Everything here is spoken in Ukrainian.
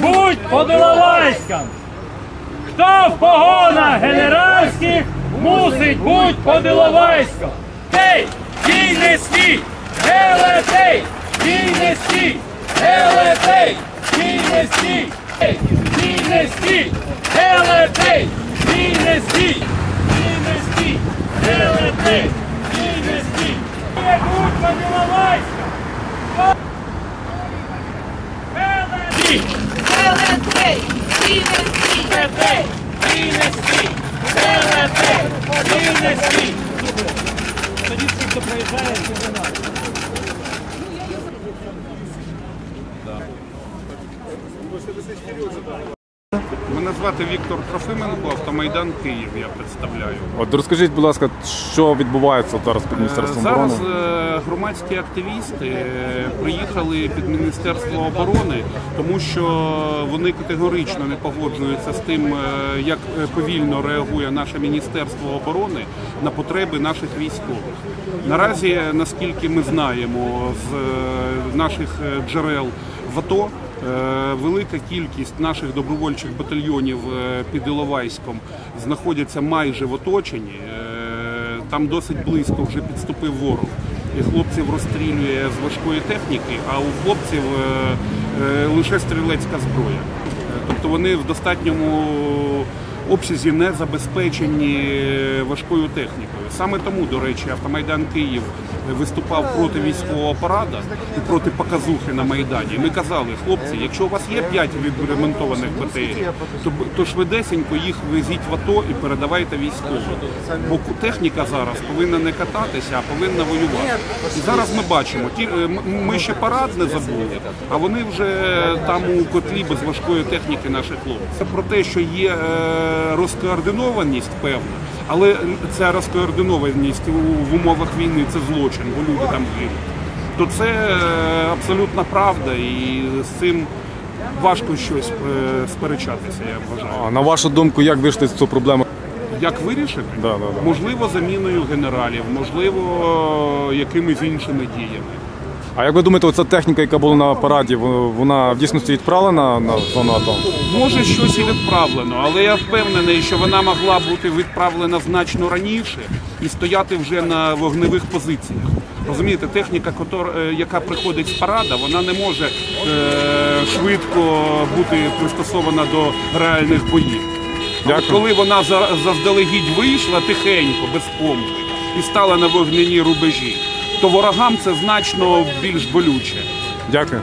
буть по Біловайськам. Хто в погонах генеральських мусить буть по Біловайськам. Гей, кінь не стій, гелетей, кінь не стій, гелетей, кінь не стій, кінь не стій, гелетей, кінь не стій, кінь не стій, гелетей, кінь не стій. Є буть по Біловайськам. Гелетей, кінь не. Тоді всі, хто приїжджає, всі знають. Мене звати Віктор Трофименко, автомайдан Київ. Я представляю. От розкажіть, будь ласка, що відбувається зараз під міністерством Зараз оборони? е, громадські активісти е, приїхали під Міністерство оборони, тому що вони категорично не погоджуються з тим, е, як е, повільно реагує наше Міністерство оборони на потреби наших військових. Наразі, наскільки ми знаємо з е, наших е, джерел в АТО. Е, Велика кількість наших добровольчих батальйонів е, під Іловайськом знаходяться майже в оточенні. Е, Там досить близько вже підступив ворог. І хлопців розстрілює з важкої техніки, а у хлопців лише стрілецька зброя. Тобто вони в достатньому обсязі не забезпечені важкою технікою. Саме тому, до речі, автомайдан Київ виступав проти військового парада і проти показухи на майдані. Ми казали, хлопці, якщо у вас є 5 відремонтованих БТРів, то, то швидесенько їх везіть в АТО і передавайте військовим. Бо техніка зараз повинна не кататися, а повинна воювати. І зараз ми бачимо, ті, е, ми ще парад не забули, а вони вже там у котлі без важкої техніки наші хлопці. Це про те, що є е, розкоординованість певна, але ця розкоординованість в умовах війни це злочин, бо люди там гинуть. То це е, абсолютна правда, і з цим важко щось е, сперечатися, я вважаю. А на вашу думку, як вийшли з цю проблему? Як вирішити? Да, да, да. Можливо, заміною генералів, можливо, якимись іншими діями. А як ви думаєте, оця техніка, яка була на параді, вона в дійсності відправлена на зону АТО? Може, щось і відправлено, але я впевнений, що вона могла бути відправлена значно раніше і стояти вже на вогневих позиціях. Розумієте, техніка, е, яка приходить з парада, вона не може е, швидко бути пристосована до реальних боїв. Дякую. коли вона заздалегідь вийшла тихенько, без помпи, і стала на вогняні рубежі, то ворогам це значно більш болюче. Дякую.